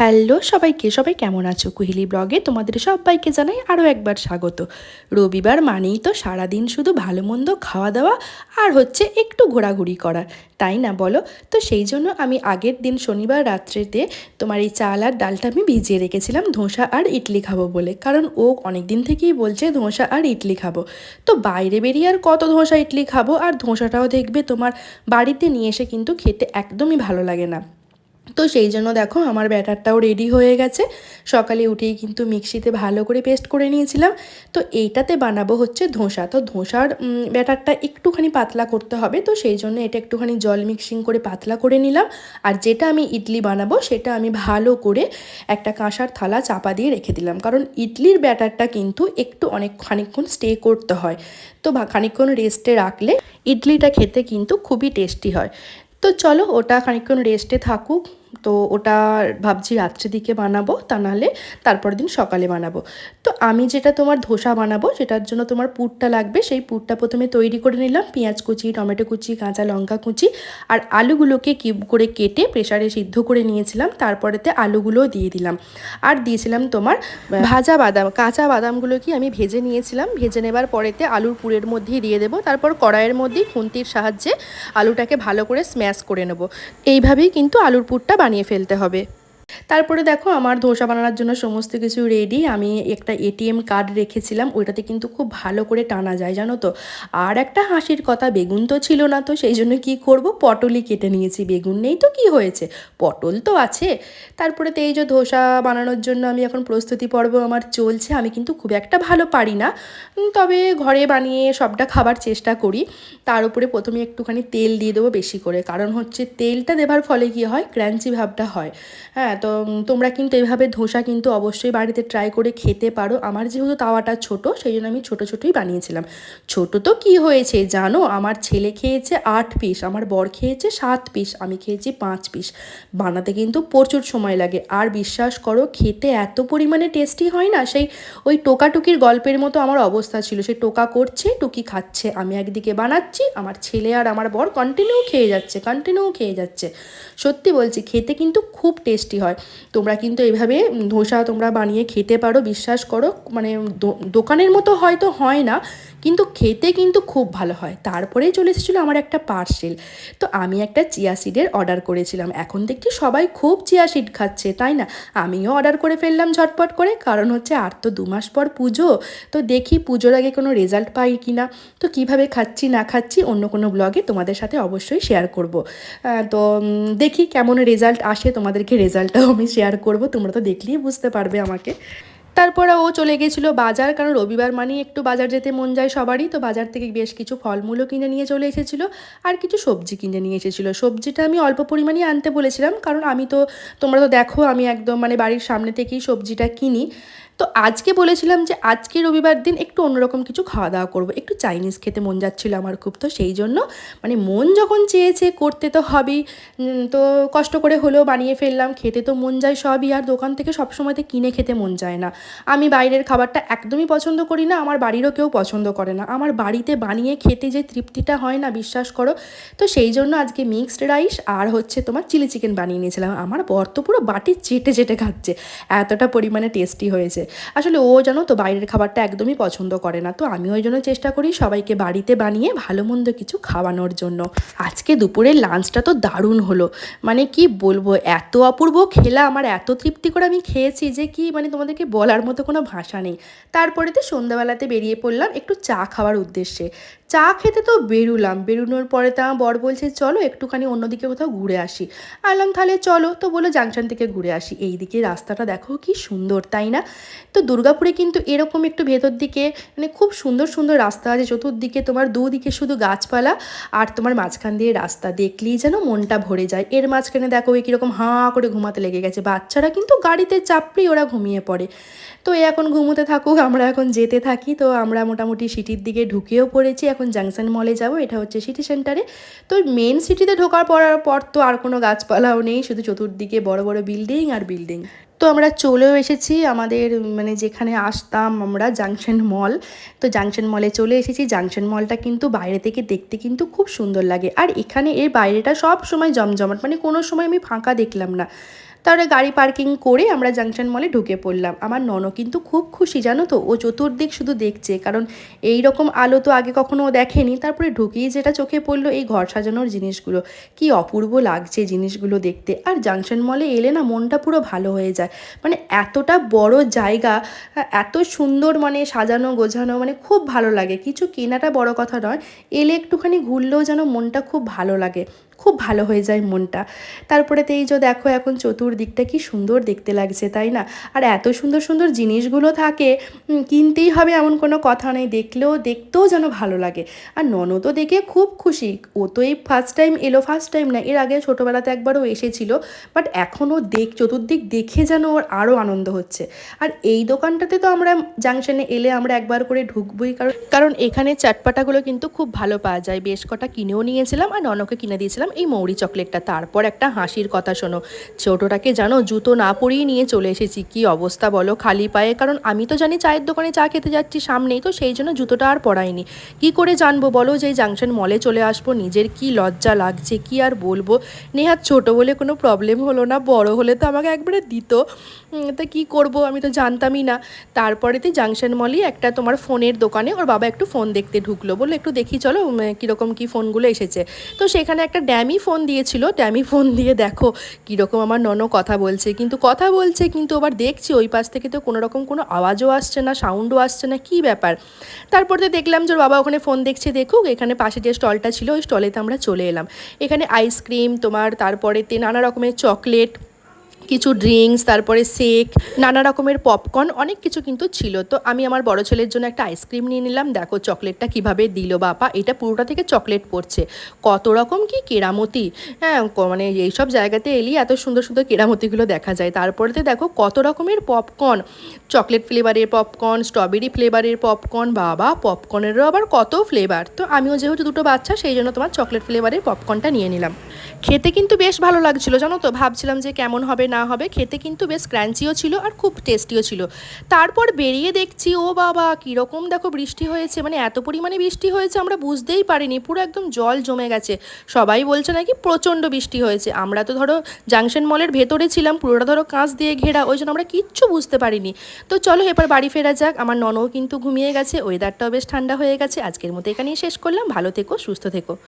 Hello সবাইকে, সবাই কেমন আছো? কুহিলি ব্লগে তোমাদের সবাইকে জানাই আরও একবার স্বাগত। রবিবার মানেই তো সারাদিন শুধু ভালো মন্দ খাওয়া দাওয়া আর হচ্ছে একটু ঘোরাঘুরি করা তাই না বলো? তো সেই জন্য আমি আগের দিন শনিবার রাত্রেতে তোমার এই চাল আর ডালটা আমি ভিজিয়ে রেখেছিলাম ধোসা আর ইডলি খাব বলে, কারণ ও অনেক দিন থেকেই বলছে ধোসা আর ইডলি খাব। তো বাইরে বেরিয়ে আর কত ধোসা ইডলি খাব আর ধোসাটাও দেখবে তোমার বাড়িতে নিয়ে এসে কিন্তু খেতে একদমই ভালো লাগে না। তো সেই জন্য দেখো আমার ব্যাটারটাও রেডি হয়ে গেছে। সকালে উঠেই কিন্তু মিক্সিতে ভালো করে পেস্ট করে নিয়েছিলাম। তো এইটাতে বানাবো হচ্ছে ধোসা। তো ধোসার ব্যাটারটা একটুখানি পাতলা করতে হবে। তো সেই জন্য এটা একটুখানি জল মিক্সিং করে পাতলা করে নিলাম। আর যেটা আমি ইডলি বানাবো, সেটা আমি ভালো করে একটা কাঁসার থালা চাপা দিয়ে রেখে দিলাম। কারণ ইডলির ব্যাটারটা কিন্তু একটু অনেক, খানিকক্ষণ স্টে করতে হয়। তো খানিকক্ষণ রেস্টে রাখলে ইডলিটা খেতে কিন্তু খুবই টেস্টি হয়। তো চলো ওটা খানিকক্ষণ রেস্টে থাকুক। তো ওটা ভাবছি রাত্রের দিকে বানাবো, তা নাহলে তারপর দিন সকালে বানাবো। তো আমি যেটা তোমার ধোসা বানাবো, সেটার জন্য তোমার পুরটা লাগবে, সেই পুরটা প্রথমে তৈরি করে নিলাম, পেঁয়াজ কুচি, টমেটো কুচি, কাঁচা লঙ্কা কুচি, আর আলুগুলোকে কিউব করে কেটে প্রেসারে সিদ্ধ করে নিয়েছিলাম, তারপরেতে আলুগুলোও দিয়ে দিলাম। আর দিয়েছিলাম তোমার ভাজা বাদাম, কাঁচা বাদামগুলো কি আমি ভেজে নিয়েছিলাম, ভেজে নেবার পরেতে আলুর পুরের মধ্যেই দিয়ে দেবো, তারপর কড়াইয়ের মধ্যেই খুন্তির সাহায্যে আলুটাকে ভালো করে স্ম্যাশ করে নেব। এইভাবেই কিন্তু আলুর পুরটা বানিয়ে ফেলতে হবে। তারপরে দেখো আমার ধোসা বানানোর জন্য সমস্ত কিছু রেডি আমি একটা এটিএম কার্ড রেখেছিলাম, ওইটাতে কিন্তু খুব ভালো করে টানা যায়, জানো তো? আর একটা হাসির কথা, বেগুন তো ছিল না তো, সেই জন্য কি করব? পটলই কেটে নিয়েছি। বেগুন নেই তো, কি হয়েছে? পটল তো আছে। তারপরে তো এই যে ধোসা বানানোর জন্য আমি এখন প্রস্তুতি পর্ব আমার চলছে। আমি কিন্তু খুব একটা ভালো পারি না। তবে ঘরে বানিয়ে সবটা খাবার চেষ্টা করি। তার উপরে প্রথমে একটুখানি তেল দিয়ে দেবো বেশি করে। কারণ হচ্ছে তেলটা দেবার ফলে কি হয়? ক্র্যাঞ্চি ভাবটা হয়। হ্যাঁ তো তোমরা কিন্তু এভাবে ধোসা কিন্তু অবশ্যই বাড়িতে ট্রাই করে খেতে পারো। আমার যেহেতু তাওয়াটা ছোট, সেই জন্য আমি ছোট ছোটই বানিয়েছিলাম। ছোট তো কি হয়েছে জানো? আমার ছেলে খেয়েছে আট পিস আমার বর খেয়েছে সাত পিস আমি খেয়েছি পাঁচ পিস বানাতে কিন্তু প্রচুর সময় লাগে। আর বিশ্বাস করো, খেতে এত পরিমাণে টেস্টি হয় না, সেই ওই টোকাটুকির গল্পের মতো আমার অবস্থা ছিল। সে টোকা করছে, টুকি খাচ্ছে। আমি একদিকে বানাচ্ছি, আমার ছেলে আর আমার বর কন্টিনিউ খেয়ে যাচ্ছে কন্টিনিউ খেয়ে যাচ্ছে। সত্যি বলছি, খেতে কিন্তু খুব টেস্টি হয়। তোমরা কিন্তু এভাবে ধোসা তোমরা বানিয়ে খেতে পারো, বিশ্বাস করো। মানে দোকানের মতো হয়তো হয় না কিন্তু খেতে কিন্তু খুব ভালো হয়। তারপরেই চলে এসেছিল আমার একটা পার্সেল তো আমি একটা চিয়া সিডের অর্ডার করেছিলাম। এখন দেখছি সবাই খুব চিয়া সিড খাচ্ছে, তাই না? আমিও অর্ডার করে ফেললাম ঝটপট করে। কারণ হচ্ছে আর তো দু মাস পর পুজো। তো দেখি পুজোর আগে কোনো রেজাল্ট পাই কি না। তো কীভাবে খাচ্ছি, না খাচ্ছি অন্য কোনো ব্লগে তোমাদের সাথে অবশ্যই শেয়ার করব। তো দেখি কেমন রেজাল্ট আসে। তোমাদেরকে রেজাল্টটাও আমি শেয়ার করব। তোমরা তো দেখলেই বুঝতে পারবে আমাকে। তারপরে ও চলে গেছিল বাজার, কারণ রবিবার মানেই একটু বাজার যেতে মন যায় সবারই। তো বাজার থেকে বেশ কিছু ফলমূলও কিনে নিয়ে চলে এসেছিল আর কিছু সবজি কিনে নিয়ে এসেছিল। সবজিটা আমি অল্প পরিমাণেই আনতে বলেছিলাম, কারণ আমি তো, তোমরা তো দেখো আমি একদম মানে বাড়ির সামনে থেকেই সবজিটা কিনি। তো আজকে বলেছিলাম যে আজকে রবিবার দিন একটু অন্যরকম কিছু খাওয়া দাওয়া করব। একটু চাইনিজ খেতে মন যাচ্ছিল আমার খুব, তো সেই জন্য মানে মন যখন চেয়েছে করতে তো হবেই তো কষ্ট করে হলেও বানিয়ে ফেললাম, খেতে তো মন যায় সবই, আর দোকান থেকে সব সবসময়তে কিনে খেতে মন যায় না। আমি বাইরের খাবারটা একদমই পছন্দ করি না, আমার বাড়িরও কেউ পছন্দ করে না। আমার বাড়িতে বানিয়ে খেতে যে তৃপ্তিটা হয় না, বিশ্বাস করো, তো সেই জন্য আজকে মিক্সড রাইস আর হচ্ছে তোমার চিলি চিকেন বানিয়ে নিয়েছিলাম। আমার বর তো পুরো বাটি চেটে চেটে খাচ্ছে, এতটা পরিমাণে টেস্টি হয়েছে। আসলে ও জানো তো বাইরের খাবারটা একদমই পছন্দ করে না, তো আমি ওই জন্য চেষ্টা করি সবাইকে বাড়িতে বানিয়ে ভালো মন্দ কিছু খাওয়ানোর জন্য। আজকে দুপুরের লাঞ্চটা তো দারুণ হলো মানে কি বলব, এত অপূর্ব খেলা, আমার এত তৃপ্তি করে আমি খেয়েছি যে কি মানে তোমাদেরকে বলার মতো কোনো ভাষা নেই। তারপরে তো সন্ধ্যাবেলাতে বেরিয়ে পড়লাম একটু চা খাওয়ার উদ্দেশ্যে। চা খেতে তো বেরুলাম, বেরোনোর পরে তো আমার বর বলছে, চলো একটুখানি অন্যদিকে কোথাও ঘুরে আসি। আলাম তাহলে চলো। তো বলো জাংশন থেকে ঘুরে আসি। এই দিকে রাস্তাটা দেখো কি সুন্দর, তাই না? তো দুর্গাপুরে কিন্তু এরকম একটু ভেতর দিকে মানে খুব সুন্দর সুন্দর রাস্তা আছে। চতুর্দিকে তোমার দুদিকে শুধু গাছপালা আর তোমার মাঝখান দিয়ে রাস্তা। দেখলেই যেন মনটা ভরে যায়। এর মাঝখানে দেখো ওই কীরকম হাঁ করে ঘুমাতে লেগে গেছে। বাচ্চারা কিন্তু গাড়িতে চাপড়ি ওরা ঘুমিয়ে পড়ে। তো এ এখন ঘুমোতে থাকুক, আমরা এখন যেতে থাকি। তো আমরা মোটামুটি সিটির দিকে ঢুকেও পড়েছি। এখন জাংশন মলে যাব, এটা হচ্ছে সিটি সেন্টারে। তো মেন সিটিতে ঢোকার পর পর তো আর কোনো গাছপালাও নেই। শুধু চতুর্দিকে বড় বড় বিল্ডিং আর বিল্ডিং। তো আমরা চলেও এসেছি আমাদের মানে যেখানে আসতাম আমরা জাংশন মল তো জাংশন মলে চলে এসেছি। জাংশন মলটা কিন্তু বাইরে থেকে দেখতে কিন্তু খুব সুন্দর লাগে। আর এখানে এর বাইরেটা সব সময় জমজমাট মানে কোনো সময় আমি ফাঁকা দেখলাম না। তাহলে গাড়ি পার্কিং করে আমরা জাংশন মলে ঢুকে পড়লাম। আমার নন কিন্তু খুব খুশি, জানো তো? ও চতুর্দিক শুধু দেখছে, কারণ এই রকম আলো তো আগে কখনো দেখেনি। তারপরে ঢুকেই যেটা চোখে পড়ল এই ঘর সাজানোর জিনিসগুলো। কি অপূর্ব লাগছে জিনিসগুলো দেখতে। আর জাংশন মলে এলে না মনটা পুরো ভালো হয়ে যায়। মানে এতটা বড় জায়গা, এত সুন্দর মানে সাজানো, গোছানো মানে খুব ভালো লাগে। কিছু কেনাটা বড় কথা নয়, এলে একটুখানি ঘুরলেও যেন মনটা খুব ভালো লাগে। খুব ভালো হয়ে যায় মনটা। তারপরে তো এই যে দেখো এখন চতুর্দিকটা কি সুন্দর দেখতে লাগছে, তাই না? আর এত সুন্দর সুন্দর জিনিসগুলো থাকে কিনতেই হবে এমন কোনো কথা নেই, দেখলেও, দেখতেও যেন ভালো লাগে। আর ননদও দেখে খুব খুশি, ও তো এই ফার্স্ট টাইম এলো ফার্স্ট টাইম না, এর আগে ছোটোবেলাতে একবারও এসেছিল বাট এখনও দেখ, চতুর্দিক দেখে যেন ওর আরও আনন্দ হচ্ছে। আর এই দোকানটাতে তো আমরা জাংশনে এলে আমরা একবার করে ঢুকবই, কারণ কারণ এখানে চাটপাটাগুলো কিন্তু খুব ভালো পাওয়া যায়। বেশ কটা কিনেও নিয়েছিলাম আর ননকে কিনে দিয়েছিলাম। এই মৌরি চকলেটটা, তারপর একটা হাসির কথা শোনো। ছোটোটাকে জানো, জুতো না পরিয়ে নিয়ে চলে এসেছি। কি অবস্থা বলো খালি পায়ে? কারণ আমি তো জানি চায়ের দোকানে চা খেতে যাচ্ছি সামনেই তো, সেই জন্য জুতোটা আর পরাইনি। কি করে জানব বলো যে জাংশন মলে চলে আসব, নিজের কি লজ্জা লাগছে, কি আর বলব? নেহাত ছোটো বলে কোনো প্রবলেম হলো না, বড় হলে তো আমাকে একবারে দিত। তা কি করব আমি তো জানতামই না। তারপরে তারপরেতে জাংশন মলই একটা তোমার ফোনের দোকানে, ওর বাবা একটু ফোন দেখতে ঢুকলো। বলল, একটু দেখি, চলো কীরকম কী ফোনগুলো এসেছে? তো সেখানে একটা ড্যামি ফোন দিয়েছিল, ট্যামি ফোন দিয়ে দেখো কীরকম আমার নন কথা বলছে। কিন্তু কথা বলছে, কিন্তু আবার দেখছি ওই পাশ থেকে তো কোনো রকম কোনো আওয়াজও আসছে না সাউন্ডও আসছে না, কি ব্যাপার? তারপর তো দেখলাম যে বাবা ওখানে ফোন দেখছে, দেখুক এখানে পাশে যে স্টলটা ছিল, ওই স্টলেতে আমরা চলে এলাম। এখানে আইসক্রিম তোমার, তারপরেতে নানা রকমের চকলেট কিছু ড্রিঙ্কস তারপরে শেক নানা রকমের পপকর্ন অনেক কিছু কিন্তু ছিল। তো আমি আমার বড় ছেলের জন্য একটা আইসক্রিম নিয়ে নিলাম। দেখো চকলেটটা কীভাবে দিল বাপা। এটা পুরোটা থেকে চকলেট পড়ছে। কত রকম কি কেরামতি। হ্যাঁ মানে এইসব জায়গাতে এলেই এত সুন্দর সুন্দর কেরামতিগুলো দেখা যায়। তারপরেতে দেখো কত রকমের পপকর্ন চকলেট ফ্লেভারের পপকর্ন স্ট্রবেরি ফ্লেভারের পপকর্ন বাবা পপকর্নেরও আবার কত ফ্লেভার তো আমিও যেহেতু দুটো বাচ্চা, সেই জন্য তোমার চকলেট ফ্লেভারের পপকর্নটা নিয়ে নিলাম। খেতে কিন্তু বেশ ভালো লাগছিল, জানো তো? ভাবছিলাম যে কেমন হবে না হবে। খেতে কিন্তু বেশ ক্র্যাঞ্চিও ছিল আর খুব টেস্টিও ছিল। তারপর বেরিয়ে দেখছি, ও বাবা, কীরকম দেখো বৃষ্টি হয়েছে। মানে এত পরিমাণে বৃষ্টি হয়েছে আমরা বুঝতেই পারিনি। পুরো একদম জল জমে গেছে। সবাই বলছে নাকি প্রচণ্ড বৃষ্টি হয়েছে। আমরা তো ধরো জাংশন মলের ভেতরে ছিলাম, পুরোটা ধরো কাঁচ দিয়ে ঘেরা, ওই জন্য আমরা কিচ্ছু বুঝতে পারিনি। তো চলো এবার বাড়ি ফেরা যাক। আমার ননও কিন্তু ঘুমিয়ে গেছে ওয়েদারটাও বেশ ঠান্ডা হয়ে গেছে। আজকের মতো এখানেই শেষ করলাম। ভালো থেকো, সুস্থ থেকো।